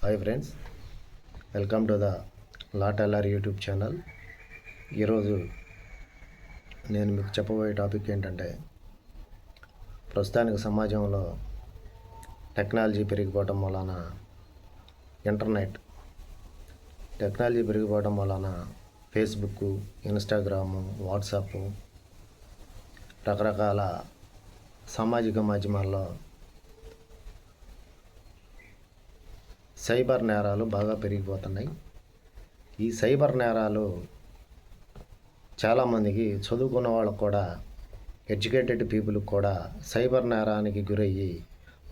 Hi friends welcome to the lot L R YouTube channel ఈరోజు నేను మీకు చెప్పబోయే టాపిక్ ఏంటంటే ప్రస్తుతానికి సమాజంలో టెక్నాలజీ పెరిగిపోవటం వలన ఇంటర్నెట్ టెక్నాలజీ పెరిగిపోవడం వలన ఫేస్బుక్ ఇన్స్టాగ్రాము వాట్సాప్ రకరకాల సామాజిక మాధ్యమాల్లో సైబర్ నేరాలు బాగా పెరిగిపోతున్నాయి. ఈ సైబర్ నేరాలు చాలామందికి చదువుకున్న వాళ్ళకు కూడా ఎడ్యుకేటెడ్ పీపుల్కి కూడా సైబర్ నేరానికి గురయ్యి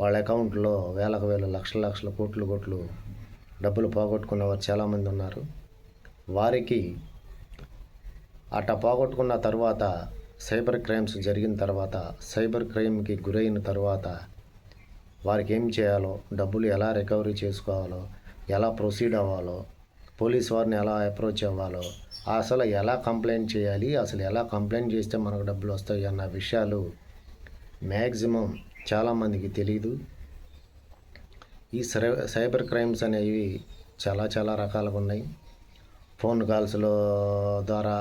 వాళ్ళ అకౌంట్లో వేలకు వేల లక్షల లక్షల కోట్లు కోట్లు డబ్బులు పోగొట్టుకున్న వారు చాలామంది ఉన్నారు. వారికి అట్ట పోగొట్టుకున్న తర్వాత సైబర్ క్రైమ్స్ జరిగిన తర్వాత సైబర్ క్రైమ్కి గురైన తర్వాత వారికి ఏం చేయాలో డబ్బులు ఎలా రికవరీ చేసుకోవాలో ఎలా ప్రొసీడ్ అవ్వాలో పోలీస్ వారిని ఎలా అప్రోచ్ అవ్వాలో అసలు ఎలా కంప్లైంట్ చేయాలి అసలు ఎలా కంప్లైంట్ చేస్తే మనకు డబ్బులు వస్తాయి అన్న విషయాలు మ్యాక్సిమం చాలామందికి తెలియదు ఈ సైబర్ క్రైమ్స్ అనేవి చాలా చాలా రకాలుగా ఉన్నాయి. ఫోన్ కాల్స్లో ద్వారా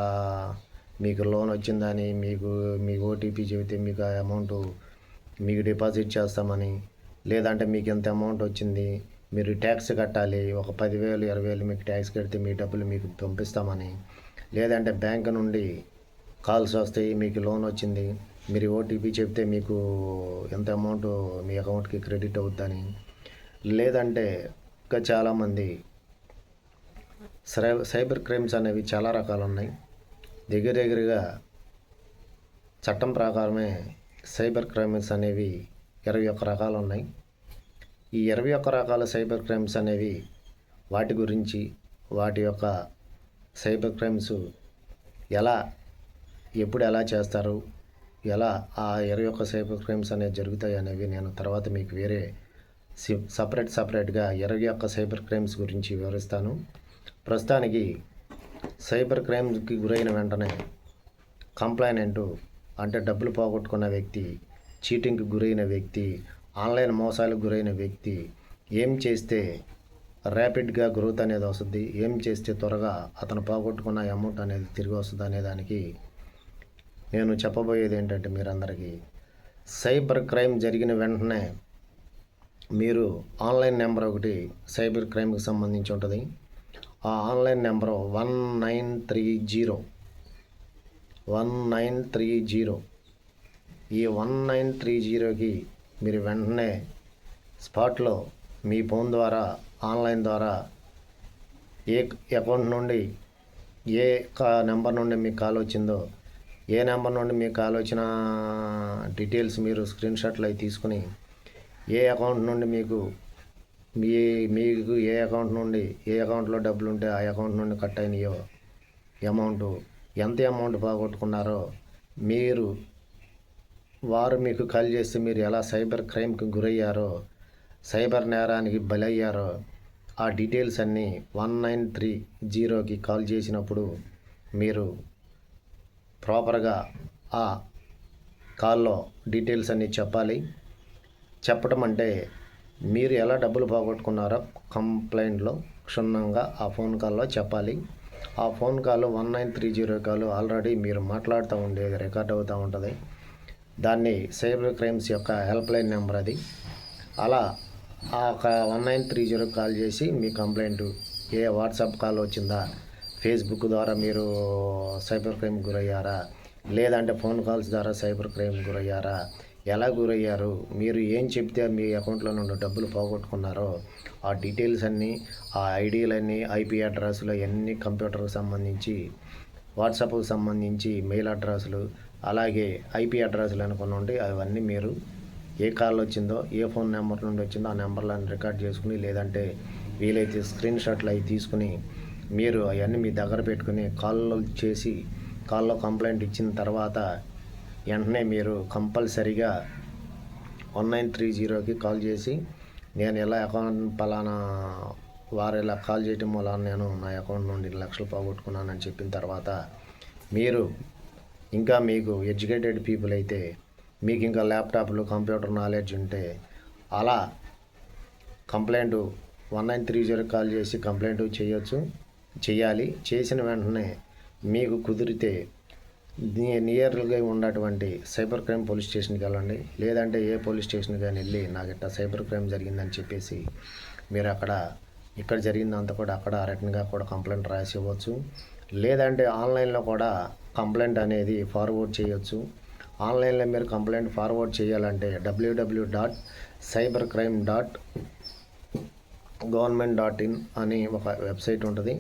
మీకు లోన్ వచ్చిందని మీకు మీ ఓటీపీ చెబితే మీకు ఆ అమౌంట్ మీకు డిపాజిట్ చేస్తామని లేదంటే మీకు ఎంత అమౌంట్ వచ్చింది మీరు ట్యాక్స్ కట్టాలి ఒక పదివేలు ఇరవై వేలు మీకు ట్యాక్స్ కడితే మీ డబ్బులు మీకు పంపిస్తామని. లేదంటే బ్యాంక్ నుండి కాల్స్ వస్తాయి మీకు లోన్ వచ్చింది మీరు ఓటీపీ చెప్తే మీకు ఎంత అమౌంట్ మీ అకౌంట్కి క్రెడిట్ అవుద్దని. లేదంటే ఇంకా చాలామంది సై సైబర్ క్రైమ్స్ అనేవి చాలా రకాలు ఉన్నాయి దగ్గర దగ్గరగా చట్టం ప్రకారమే సైబర్ క్రైమ్స్ అనేవి ఇరవై ఒక్క రకాలు ఉన్నాయి. ఈ ఇరవై ఒక్క రకాల సైబర్ క్రైమ్స్ అనేవి వాటి గురించి వాటి యొక్క సైబర్ క్రైమ్స్ ఎలా ఎప్పుడు ఎలా చేస్తారు ఎలా ఆ ఇరవై ఒక్క సైబర్ క్రైమ్స్ అనేవి జరుగుతాయి అనేవి నేను తర్వాత మీకు వేరే సపరేట్ సపరేట్గా ఇరవై ఒక్క సైబర్ క్రైమ్స్ గురించి వివరిస్తాను. ప్రస్తుతానికి సైబర్ క్రైమ్కి గురైన వెంటనే కంప్లైనెంట్ అంటే డబ్బులు పోగొట్టుకున్న వ్యక్తి చీటింగ్కి గురైన వ్యక్తి ఆన్లైన్ మోసాలకు గురైన వ్యక్తి ఏం చేస్తే ర్యాపిడ్గా గ్రోత్ అనేది వస్తుంది ఏం చేస్తే త్వరగా అతను పోగొట్టుకున్న అమౌంట్ అనేది తిరిగి వస్తుంది అనే దానికి నేను చెప్పబోయేది ఏంటంటే మీరందరికీ సైబర్ క్రైమ్ జరిగిన వెంటనే మీరు ఆన్లైన్ నెంబర్ ఒకటి సైబర్ క్రైమ్కి సంబంధించి ఉంటుంది. ఆ online number one nine three zero one nine three zero ఈ వన్ నైన్ త్రీ జీరోకి మీరు వెంటనే స్పాట్లో మీ ఫోన్ ద్వారా ఆన్లైన్ ద్వారా ఏ అకౌంట్ నుండి ఏ కా నెంబర్ నుండి మీకు కాల్ వచ్చిందో ఏ నెంబర్ నుండి మీకు కాల్ వచ్చిన డీటెయిల్స్ మీరు స్క్రీన్ షాట్లు అవి తీసుకుని ఏ అకౌంట్ నుండి మీకు మీ మీకు ఏ అకౌంట్ నుండి ఏ అకౌంట్లో డబ్బులు ఉంటే ఆ అకౌంట్ నుండి కట్ అయినాయో అమౌంట్ ఎంత అమౌంట్ పోగొట్టుకున్నారో మీరు వారు మీకు కాల్ చేస్తే మీరు ఎలా సైబర్ క్రైమ్కి గురయ్యారో సైబర్ నేరానికి బలయ్యారో ఆ డీటెయిల్స్ అన్నీ వన్ నైన్ త్రీ జీరోకి కాల్ చేసినప్పుడు మీరు ప్రాపర్గా ఆ కాల్లో డీటెయిల్స్ అన్నీ చెప్పాలి. చెప్పడం అంటే మీరు ఎలా డబ్బులు పోగొట్టుకున్నారో కంప్లైంట్లో క్షుణ్ణంగా ఆ ఫోన్ కాల్లో చెప్పాలి. ఆ phone call one nine three zero call already మీరు మాట్లాడుతూ ఉండేది రికార్డ్ అవుతూ ఉంటుంది. దాన్ని సైబర్ క్రైమ్స్ యొక్క హెల్ప్ లైన్ నెంబర్ అది. అలా ఆ one nine three zero call చేసి మీ కంప్లైంట్ ఏ వాట్సాప్ కాల్ వచ్చిందా ఫేస్బుక్ ద్వారా మీరు సైబర్ క్రైమ్ గురయ్యారా లేదంటే ఫోన్ కాల్స్ ద్వారా సైబర్ క్రైమ్ గురయ్యారా ఎలా గురయ్యారు మీరు ఏం చెప్తే మీ అకౌంట్లో నుండి డబ్బులు పోగొట్టుకున్నారో ఆ డీటెయిల్స్ అన్నీ ఆ ఐడీలన్నీ ఐపీ అడ్రస్లు అన్నీ కంప్యూటర్కి సంబంధించి వాట్సాప్కి సంబంధించి మెయిల్ అడ్రస్లు అలాగే ఐపీ అడ్రస్లు అనుకుని అవన్నీ మీరు ఏ కాల్ వచ్చిందో ఏ ఫోన్ నెంబర్ నుండి వచ్చిందో ఆ నెంబర్లను రికార్డ్ చేసుకుని లేదంటే వీలైతే స్క్రీన్ షాట్లు అవి తీసుకుని మీరు అవన్నీ మీ దగ్గర పెట్టుకుని కాల్లో చేసి కాల్లో కంప్లైంట్ ఇచ్చిన తర్వాత వెంటనే మీరు కంపల్సరిగా వన్ నైన్ త్రీ జీరోకి కాల్ చేసి నేను ఎలా అకౌంట్ పలానా వారు ఇలా కాల్ చేయటం వల్ల నేను నా అకౌంట్ నుండి లక్షలు పోగొట్టుకున్నానని చెప్పిన తర్వాత మీరు ఇంకా మీకు ఎడ్యుకేటెడ్ పీపుల్ అయితే మీకు ఇంకా ల్యాప్టాప్లు కంప్యూటర్ నాలెడ్జ్ ఉంటే అలా complaint one nine three zero call చేసి కంప్లైంట్ చేయొచ్చు చేయాలి. చేసిన వెంటనే మీకు కుదిరితే నియర్గా ఉన్నటువంటి సైబర్ క్రైమ్ పోలీస్ స్టేషన్కి వెళ్ళండి. లేదంటే ఏ పోలీస్ స్టేషన్కి కానీ వెళ్ళి నాకు ఇట్లా సైబర్ క్రైమ్ జరిగిందని చెప్పేసి మీరు అక్కడ ఇక్కడ జరిగిందంతా కూడా అక్కడ రిటర్న్గా కూడా కంప్లైంట్ రాసి ఇవ్వచ్చు. లేదంటే ఆన్లైన్లో కూడా కంప్లైంట్ అనేది ఫార్వర్డ్ చేయొచ్చు. ఆన్లైన్లో మీరు కంప్లైంట్ ఫార్వర్డ్ చేయాలంటే W W dot cyber crime dot government dot in అని ఒక వెబ్సైట్ ఉంటుంది.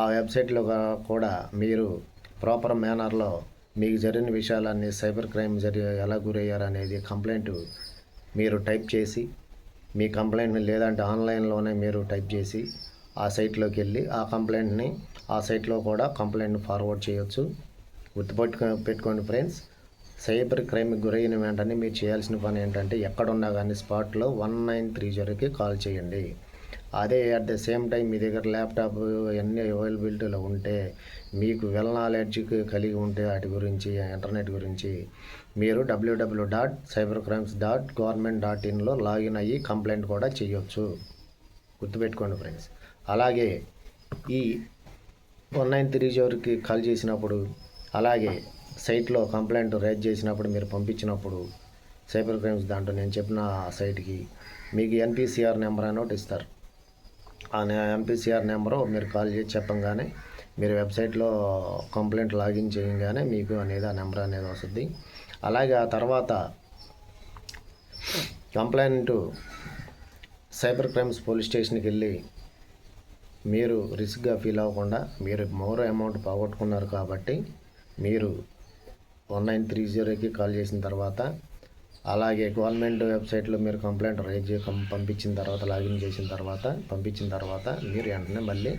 ఆ వెబ్సైట్లో కూడా మీరు ప్రాపర్ మేనర్లో మీకు జరిగిన విషయాలన్నీ సైబర్ క్రైమ్ జరి ఎలా గురయ్యారనేది కంప్లైంట్ మీరు టైప్ చేసి మీ కంప్లైంట్ని లేదంటే ఆన్లైన్లోనే మీరు టైప్ చేసి ఆ సైట్లోకి వెళ్ళి ఆ కంప్లైంట్ని ఆ సైట్లో కూడా కంప్లైంట్ ఫార్వర్డ్ చేయొచ్చు. గుర్తుపెట్టుకో పెట్టుకోండి ఫ్రెండ్స్. సైబర్ క్రైమ్కి గురైన వెంటనే మీరు చేయాల్సిన పని ఏంటంటే ఎక్కడున్నా కానీ స్పాట్లో వన్ నైన్ త్రీ జీరోకి కాల్ చేయండి. అదే అట్ ద సేమ్ టైం మీ దగ్గర ల్యాప్టాప్ అన్నీ అవైలబిలిటీలో ఉంటే మీకు వెల్ నాలెడ్జ్ కలిగి ఉంటే వాటి గురించి ఇంటర్నెట్ గురించి మీరు W W dot cyber crimes dot government dot ఇన్లో login అయ్యి కంప్లైంట్ కూడా చేయొచ్చు. గుర్తుపెట్టుకోండి ఫ్రెండ్స్. అలాగే ఈ వన్ నైన్ త్రీ జీరోకి కాల్ చేసినప్పుడు అలాగే సైట్లో కంప్లైంట్ రైజ్ చేసినప్పుడు మీరు పంపించినప్పుడు సైబర్ క్రైమ్స్ దాంట్లో నేను చెప్పిన ఆ సైట్కి మీకు ఎన్పిసిఆర్ నెంబర్ అని ఒకటి ఇస్తారు. ఆ ఎంపీసీఆర్ నెంబరు మీరు కాల్ చేసి చెప్పంగానే మీరు వెబ్సైట్లో కంప్లైంట్ లాగిన్ చేయగానే మీకు అనేది ఆ నెంబర్ అనేది వస్తుంది. అలాగే ఆ తర్వాత కంప్లైంట్ సైబర్ క్రైమ్స్ పోలీస్ స్టేషన్కి వెళ్ళి మీరు రిస్క్గా ఫీల్ అవ్వకుండా మీరు మోర్ అమౌంట్ పోగొట్టుకున్నారు కాబట్టి మీరు వన్ నైన్ త్రీ జీరోకి కాల్ చేసిన తర్వాత అలాగే గవర్నమెంట్ వెబ్సైట్లో మీరు కంప్లైంట్ రైజ్ పంపించిన తర్వాత లాగిన్ చేసిన తర్వాత పంపించిన తర్వాత మీరు వెంటనే మళ్ళీ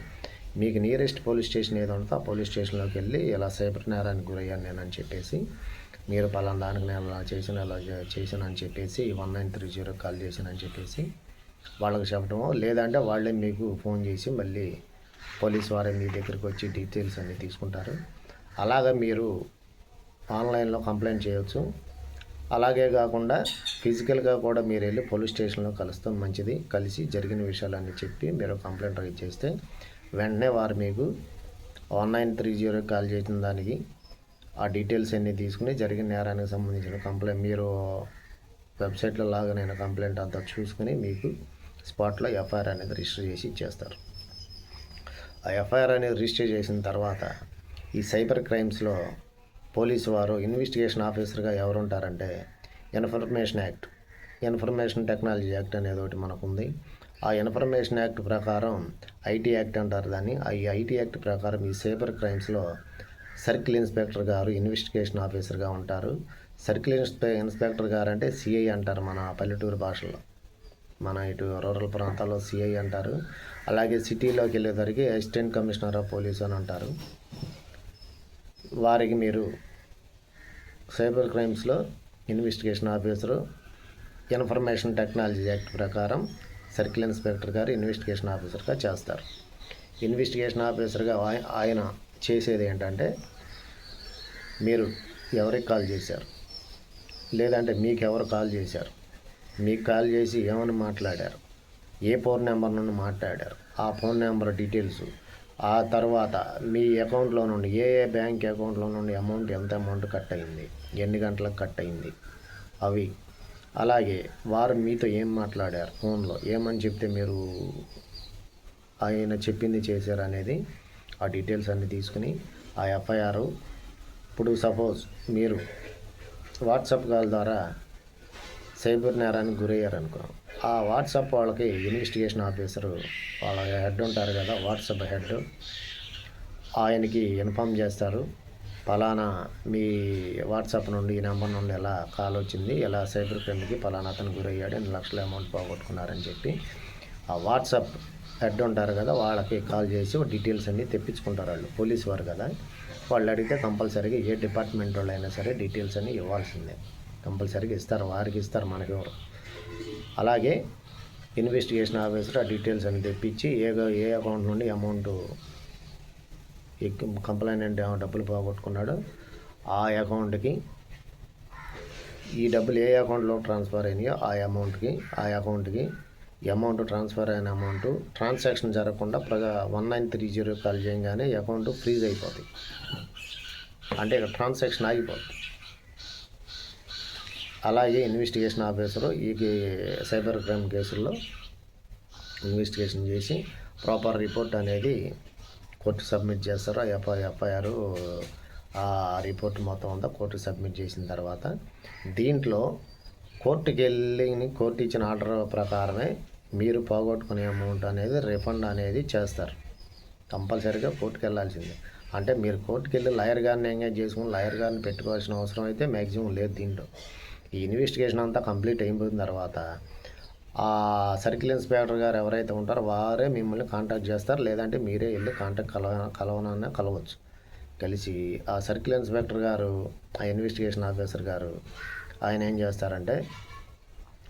మీకు నియరెస్ట్ పోలీస్ స్టేషన్ ఏదో ఉంటుందో ఆ పోలీస్ స్టేషన్లోకి వెళ్ళి ఇలా సైబర్ నేరానికి గురయ్యాను నేను అని చెప్పేసి మీరు పలానా దానికి నేను అలా చేసిన అలా చే- చేశాను అని చెప్పేసి one nine three zero call చేశాను అని చెప్పేసి వాళ్ళకి చెప్పడము లేదంటే వాళ్ళే మీకు ఫోన్ చేసి మళ్ళీ పోలీస్ వారే మీ దగ్గరికి వచ్చి డీటెయిల్స్ అన్నీ తీసుకుంటారు. అలాగా మీరు ఆన్లైన్లో కంప్లైంట్ చేయవచ్చు అలాగే కాకుండా ఫిజికల్గా కూడా మీరు వెళ్ళి పోలీస్ స్టేషన్లో కలుస్తాం మంచిది. కలిసి జరిగిన విషయాలన్నీ చెప్పి మీరు కంప్లైంట్ రైజ్ చేస్తే వెంటనే వారు మీకు one nine three zero call చేసిన దానికి ఆ డీటెయిల్స్ అన్నీ తీసుకుని జరిగిన నేరానికి సంబంధించిన కంప్లైంట్ మీరు వెబ్సైట్లో లాగానైనా కంప్లైంట్ అంతా చూసుకుని మీకు స్పాట్లో ఎఫ్ఐఆర్ అనేది రిజిస్టర్ చేసి ఇచ్చేస్తారు. ఆ ఎఫ్ఐఆర్ అనేది రిజిస్టర్ చేసిన తర్వాత ఈ సైబర్ క్రైమ్స్లో పోలీసు వారు ఇన్వెస్టిగేషన్ ఆఫీసర్గా ఎవరు ఉంటారంటే information act. Information technology act అనేది ఒకటి మనకుంది. ఆ ఇన్ఫర్మేషన్ యాక్ట్ ప్రకారం ఐటీ యాక్ట్ అంటారు దాన్ని. ఆ ఈ ఐటీ యాక్ట్ ప్రకారం ఈ సైబర్ క్రైమ్స్లో సర్కిల్ ఇన్స్పెక్టర్ గారు ఇన్వెస్టిగేషన్ ఆఫీసర్గా ఉంటారు. సర్కిల్ ఇన్స్పె ఇన్స్పెక్టర్ గారు అంటే సిఐ అంటారు మన పల్లెటూరు భాషలో. మన ఇటు రూరల్ ప్రాంతాల్లో సిఐ అంటారు. అలాగే సిటీలోకి వెళ్ళేసరికి అసిస్టెంట్ కమిషనర్ ఆఫ్ పోలీస్ అని అంటారు. వారికి మీరు cyber క్రైమ్స్లో investigation officer information technology act ప్రకారం సర్కిల్ ఇన్స్పెక్టర్ గారు ఇన్వెస్టిగేషన్ ఆఫీసర్గా చేస్తారు. ఇన్వెస్టిగేషన్ ఆఫీసర్గా ఆయన చేసేది ఏంటంటే మీరు ఎవరికి కాల్ చేశారు? లేదంటే మీకు ఎవరు కాల్ చేశారు? మీకు కాల్ చేసి ఏమని మాట్లాడారు? ఏ ఫోన్ నెంబర్ నుండి మాట్లాడారు? ఆ ఫోన్ నెంబర్ డీటెయిల్స్ ఆ తర్వాత మీ అకౌంట్లో నుండి ఏ ఏ బ్యాంక్ అకౌంట్లో నుండి అమౌంట్ ఎంత అమౌంట్ కట్ అయింది ఎన్ని గంటలకు కట్ అయింది అవి. అలాగే వారు మీతో ఏం మాట్లాడారు ఫోన్లో ఏమని చెప్తే మీరు ఆయన చెప్పింది చేశారు అనేది ఆ డీటెయిల్స్ అన్నీ తీసుకుని ఆ ఎఫ్ఐఆర్. ఇప్పుడు సపోజ్ మీరు వాట్సాప్ కాల్ ద్వారా సైబర్ నేరానికి గురయ్యారనుకో ఆ వాట్సాప్ వాళ్ళకి ఇన్వెస్టిగేషన్ ఆఫీసరు వాళ్ళ హెడ్ ఉంటారు కదా వాట్సాప్ హెడ్. ఆయనకి ఇన్ఫామ్ చేస్తారు ఫలానా మీ వాట్సాప్ నుండి ఈ నెంబర్ నుండి ఎలా కాల్ వచ్చింది ఎలా సైబర్ క్రైమ్కి ఫలానా అతను గురయ్యాడు ఎన్ని లక్షల అమౌంట్ పోగొట్టుకున్నారని చెప్పి ఆ వాట్సాప్ హెడ్ ఉంటారు కదా వాళ్ళకి కాల్ చేసి డీటెయిల్స్ అన్నీ తెప్పించుకుంటారు వాళ్ళు పోలీస్ వారు కదా. వాళ్ళు అడిగితే కంపల్సరీగా ఏ డిపార్ట్మెంట్ వాళ్ళు అయినా సరే డీటెయిల్స్ అన్నీ ఇవ్వాల్సిందే. కంపల్సరీగా ఇస్తారు వారికి ఇస్తారు మనకి ఎవరు. అలాగే ఇన్వెస్టిగేషన్ ఆఫీసర్ ఆ డీటెయిల్స్ అన్ని తెప్పించి ఏ ఏ అకౌంట్ నుండి అమౌంట్ కంప్లైంట్ డబ్బులు పోగొట్టుకున్నాడో ఆ అకౌంట్కి ఈ డబ్బులు ఏ అకౌంట్లో ట్రాన్స్ఫర్ అయినాయో ఆ అమౌంట్కి ఆ అకౌంట్కి అమౌంట్ ట్రాన్స్ఫర్ అయిన అమౌంట్ ట్రాన్సాక్షన్ జరగకుండా ప్రజా one nine three zero call చేయగానే అకౌంట్ ఫ్రీజ్ అయిపోతుంది అంటే ఇక్కడ ట్రాన్సాక్షన్ ఆగిపోతుంది అలాగే ఇన్వెస్టిగేషన్ ఆఫీసరు ఈ సైబర్ క్రైమ్ కేసుల్లో ఇన్వెస్టిగేషన్ చేసి ప్రాపర్ రిపోర్ట్ అనేది కోర్టు సబ్మిట్ చేస్తారు. ఎఫ్ఐ ఎఫ్ఐఆర్ ఆ రిపోర్ట్ మొత్తం అంతా కోర్టు సబ్మిట్ చేసిన తర్వాత దీంట్లో కోర్టుకి వెళ్ళి కోర్టు ఇచ్చిన ఆర్డర్ ప్రకారమే మీరు పోగొట్టుకునే అమౌంట్ అనేది రిఫండ్ అనేది చేస్తారు. కంపల్సరీగా కోర్టుకు వెళ్ళాల్సిందే అంటే మీరు కోర్టుకు వెళ్ళి లాయర్ గారిని ఎంగేజ్ చేసుకుని లాయర్ గారిని పెట్టుకోవాల్సిన అవసరం అయితే మ్యాక్సిమం లేదు దీంట్లో. ఈ ఇన్వెస్టిగేషన్ అంతా కంప్లీట్ అయిపోయిన తర్వాత ఆ సర్కిల్ ఇన్స్పెక్టర్ గారు ఎవరైతే ఉంటారో వారే మిమ్మల్ని కాంటాక్ట్ చేస్తారు. లేదంటే మీరే వెళ్ళి కాంటాక్ట్ కలవ కలవనన్నా కలవచ్చు. కలిసి ఆ సర్కిల్ ఇన్స్పెక్టర్ గారు ఆ ఇన్వెస్టిగేషన్ ఆఫీసర్ గారు ఆయన ఏం చేస్తారంటే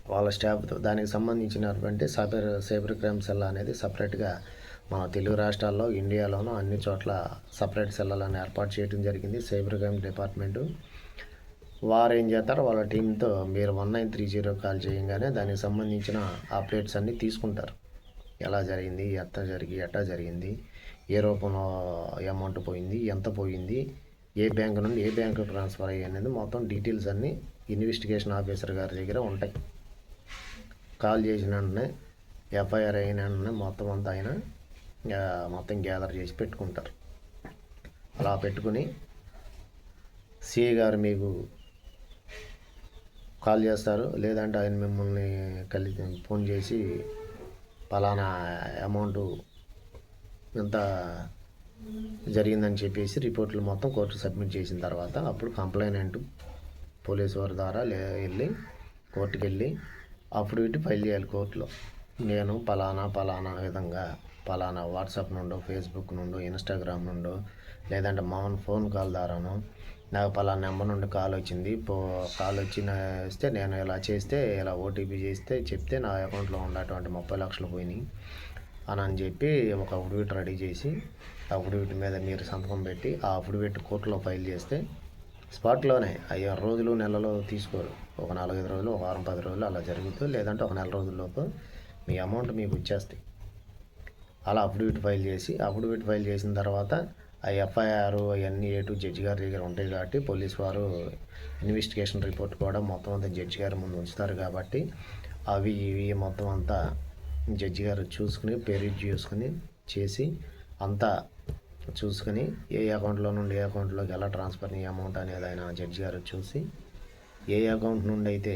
వాళ్ళ స్టాఫ్తో దానికి సంబంధించినటువంటి సైబర్ సైబర్ క్రైమ్ సెల్ అనేది సపరేట్గా మన తెలుగు రాష్ట్రాల్లో ఇండియాలోనూ అన్ని చోట్ల సపరేట్ సెల్లలను ఏర్పాటు చేయడం జరిగింది. సైబర్ క్రైమ్ డిపార్ట్మెంటు వారు ఏం చేస్తారు వాళ్ళ టీంతో మీరు one nine three zero call చేయగానే దానికి సంబంధించిన అప్డేట్స్ అన్నీ తీసుకుంటారు. ఎలా జరిగింది? ఎంత జరిగి ఎట్టా జరిగింది? ఏ రూపంలో అమౌంట్ పోయింది? ఎంత పోయింది? ఏ బ్యాంక్ నుండి ఏ బ్యాంకు ట్రాన్స్ఫర్ అయ్యి అనేది మొత్తం డీటెయిల్స్ అన్నీ ఇన్వెస్టిగేషన్ ఆఫీసర్ గారి దగ్గర ఉంటాయి. కాల్ చేసిన వెంటనే ఎఫ్ఐఆర్ అయిన వెంటనే మొత్తం అంతా ఆయన మొత్తం గ్యాదర్ చేసి పెట్టుకుంటారు. అలా పెట్టుకుని సిఏ గారు మీకు కాల్ చేస్తారు. లేదంటే ఆయన మిమ్మల్ని కలిసి ఫోన్ చేసి పలానా అమౌంట్ ఎంత జరిగిందని చెప్పేసి రిపోర్ట్లు మొత్తం కోర్టు సబ్మిట్ చేసిన తర్వాత అప్పుడు కంప్లైనెంట్ పోలీసు వారి ద్వారా లే వెళ్ళి కోర్టుకి వెళ్ళి అప్పుడు ఇటు ఫైల్ చేయాలి కోర్టులో. నేను పలానా పలానా విధంగా పలానా వాట్సాప్ నుండో ఫేస్బుక్ నుండో ఇన్స్టాగ్రామ్ నుండో లేదంటే మామూలు ఫోన్ కాల్ ద్వారానో నాకు పలానా నెంబర్ నుండి కాల్ వచ్చింది. పో కాల్ వచ్చిన వస్తే నేను ఇలా చేస్తే ఇలా ఓటీపీ చేస్తే చెప్తే నా అకౌంట్లో ఉన్నటువంటి ముప్పై లక్షలు పోయినాయి అని అని చెప్పి ఒక అఫిడవిట్ రెడీ చేసి ఆ అఫిడవిట్ మీద మీరు సంతకం పెట్టి ఆ అఫిడవిట్ కోర్టులో ఫైల్ చేస్తే స్పాట్లోనే అయ్యో రోజులు నెలలో తీసుకోరు. ఒక నాలుగైదు రోజులు ఒక వారం పది రోజులు అలా జరుగుతూ లేదంటే ఒక నెల రోజుల్లోపు మీ అమౌంట్ మీకు వచ్చేస్తాయి. అలా అఫిడవిట్ ఫైల్ చేసి అఫిడవిట్ ఫైల్ చేసిన తర్వాత ఆ ఎఫ్ఐఆర్ అవన్నీ ఏ టు జడ్జి గారి దగ్గర ఉంటాయి కాబట్టి పోలీస్ వారు ఇన్వెస్టిగేషన్ రిపోర్ట్ కూడా మొత్తం అంతా జడ్జి గారి ముందు ఉంచుతారు కాబట్టి అవి ఇవి మొత్తం అంతా జడ్జి గారు చూసుకుని పేరు చూసుకుని చేసి అంతా చూసుకుని ఏ అకౌంట్లో నుండి ఏ అకౌంట్లోకి ఎలా ట్రాన్స్ఫర్ అయ్యే అమౌంట్ అనేది ఆయన జడ్జి గారు చూసి ఏ అకౌంట్ నుండి అయితే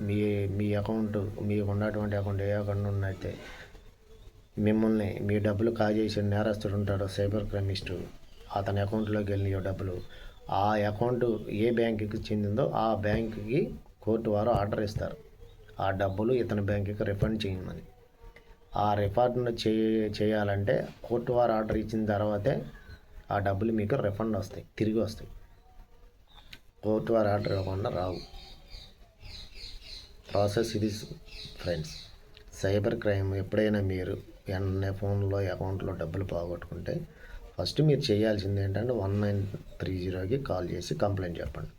మీ మీ అకౌంట్ మీకు ఉన్నటువంటి అకౌంట్ ఏ అకౌంట్ నుండి అయితే మిమ్మల్ని మీ డబ్బులు కాజేసిన నేరస్తుడు ఉంటాడు సైబర్ క్రైమిస్టు అతని అకౌంట్లోకి వెళ్ళి డబ్బులు ఆ అకౌంట్ ఏ బ్యాంకుకి చెందిందో ఆ బ్యాంకుకి కోర్టు వారు ఆర్డర్ ఇస్తారు. ఆ డబ్బులు ఇతని బ్యాంకుకి రిఫండ్ చేయమని. ఆ రిఫండ్ చే చేయాలంటే కోర్టు వారు ఆర్డర్ ఇచ్చిన తర్వాతే ఆ డబ్బులు మీకు రిఫండ్ వస్తాయి తిరిగి వస్తాయి. కోర్టు వారు ఆర్డర్ ఇవ్వకుండా రావు. ప్రాసెస్ ఇది ఫ్రెండ్స్. సైబర్ క్రైమ్ ఎప్పుడైనా మీరు ఎన్న ఫోన్లో అకౌంట్లో డబ్బులు పోగొట్టుకుంటే ఫస్ట్ మీరు చేయాల్సింది ఏంటంటే వన్ నైన్ త్రీ జీరోకి కాల్ చేసి కంప్లైంట్ చెప్పండి.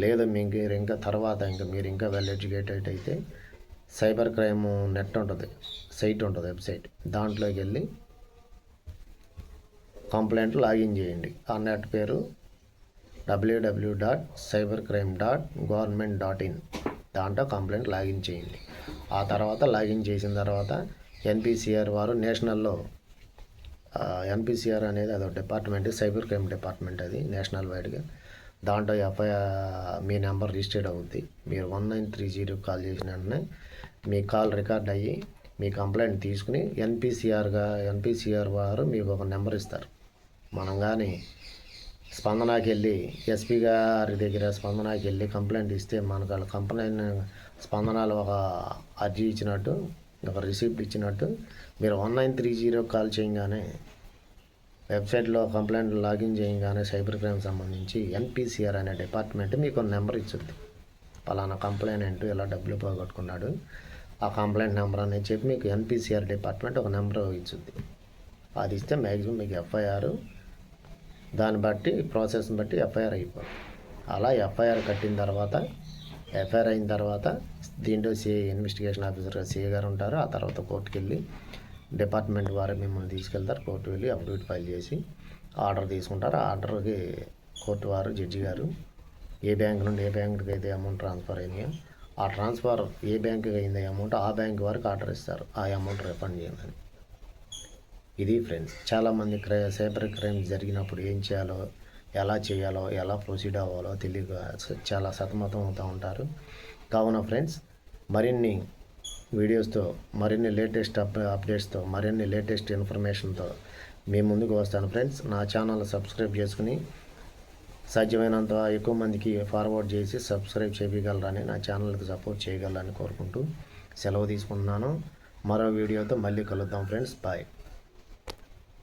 లేదా మీకు ఇంకా తర్వాత ఇంకా మీరు ఇంకా వెల్ ఎడ్యుకేటెడ్ అయితే సైబర్ క్రైమ్ నెట్ ఉంటుంది సైట్ ఉంటుంది వెబ్సైట్. దాంట్లోకి వెళ్ళి కంప్లైంట్ లాగిన్ చేయండి. ఆ నెట్ పేరు WW dot cyber crime dot government dot in. దాంట్లో కంప్లైంట్ లాగిన్ చేయండి. ఆ తర్వాత లాగిన్ చేసిన తర్వాత ఎన్పిసిఆర్ వారు నేషనల్లో ఎన్పిసిఆర్ అనేది అదొక డిపార్ట్మెంట్ సైబర్ క్రైమ్ డిపార్ట్మెంట్ అది నేషనల్ వైడ్గా దాంట్లో ఎఫ్ఐఆర్ మీ నెంబర్ రిజిస్టర్డ్ అవుద్ది. మీరు one nine three zero call చేసిన వెంటనే మీ కాల్ రికార్డ్ అయ్యి మీ కంప్లైంట్ తీసుకుని ఎన్పిసిఆర్గా ఎన్పిసిఆర్ వారు మీకు ఒక నెంబర్ ఇస్తారు. మనం కానీ స్పందనకి వెళ్ళి ఎస్పీ గారి దగ్గర స్పందనకి వెళ్ళి కంప్లైంట్ ఇస్తే మనకు వాళ్ళ కంప్లైంట్ స్పందనలో ఒక అర్జీ ఇచ్చినట్టు ఒక రిసిప్ట్ ఇచ్చినట్టు మీరు one nine three zero call చేయగానే వెబ్సైట్లో కంప్లైంట్ లాగిన్ చేయగానే సైబర్ క్రైమ్ సంబంధించి ఎన్పిసిఆర్ అనే డిపార్ట్మెంట్ మీకు నెంబర్ ఇచ్చింది పలానా కంప్లైంట్ ఇలా డబ్బులు పోగొట్టుకున్నాడు ఆ కంప్లైంట్ నెంబర్ అనేది చెప్పి మీకు ఎన్పిసిఆర్ డిపార్ట్మెంట్ ఒక నెంబర్ ఇచ్చింది అది ఇస్తే మ్యాక్సిమం మీకు ఎఫ్ఐఆర్ దాన్ని బట్టి ప్రాసెస్ని బట్టి ఎఫ్ఐఆర్ అయిపోతుంది అలా ఎఫ్ఐఆర్ కట్టిన తర్వాత ఎఫ్ఐఆర్ అయిన తర్వాత దీంట్లో సిఐ ఇన్వెస్టిగేషన్ ఆఫీసర్గా సిఐ గారు ఉంటారు. ఆ తర్వాత కోర్టుకి వెళ్ళి డిపార్ట్మెంట్ వారు మిమ్మల్ని తీసుకెళ్తారు. కోర్టు వెళ్ళి అఫిడవిట్ ఫైల్ చేసి ఆర్డర్ తీసుకుంటారు. ఆ ఆర్డర్కి కోర్టు వారు జడ్జి గారు ఏ బ్యాంక్ నుండి ఏ బ్యాంకుకి అయితే అమౌంట్ ట్రాన్స్ఫర్ అయినాయో ఆ ట్రాన్స్ఫర్ ఏ బ్యాంకుకి అయింది అమౌంట్ ఆ బ్యాంక్ వరకు ఆర్డర్ ఇస్తారు. ఆ అమౌంట్ రిఫండ్ చేయమని ఇది ఫ్రెండ్స్ చాలామంది క్రై సైబర్ క్రైమ్ జరిగినప్పుడు ఏం చేయాలో ఎలా చేయాలో ఎలా ప్రొసీడ్ అవ్వాలో తెలియక చాలా సతమతం అవుతూ ఉంటారు. కావున ఫ్రెండ్స్ మరిన్ని వీడియోస్తో మరిన్ని లేటెస్ట్ అప్ అప్డేట్స్తో మరిన్ని లేటెస్ట్ ఇన్ఫర్మేషన్తో మీ ముందుకు వస్తాను ఫ్రెండ్స్. నా ఛానల్ సబ్స్క్రైబ్ చేసుకుని సాధ్యమైనంత ఎక్కువ మందికి ఫార్వర్డ్ చేసి సబ్స్క్రైబ్ చేయగలరని నా ఛానల్కి సపోర్ట్ చేయగలరని కోరుకుంటూ సెలవు తీసుకుంటున్నాను. మరో వీడియోతో మళ్ళీ కలుద్దాం ఫ్రెండ్స్. బాయ్.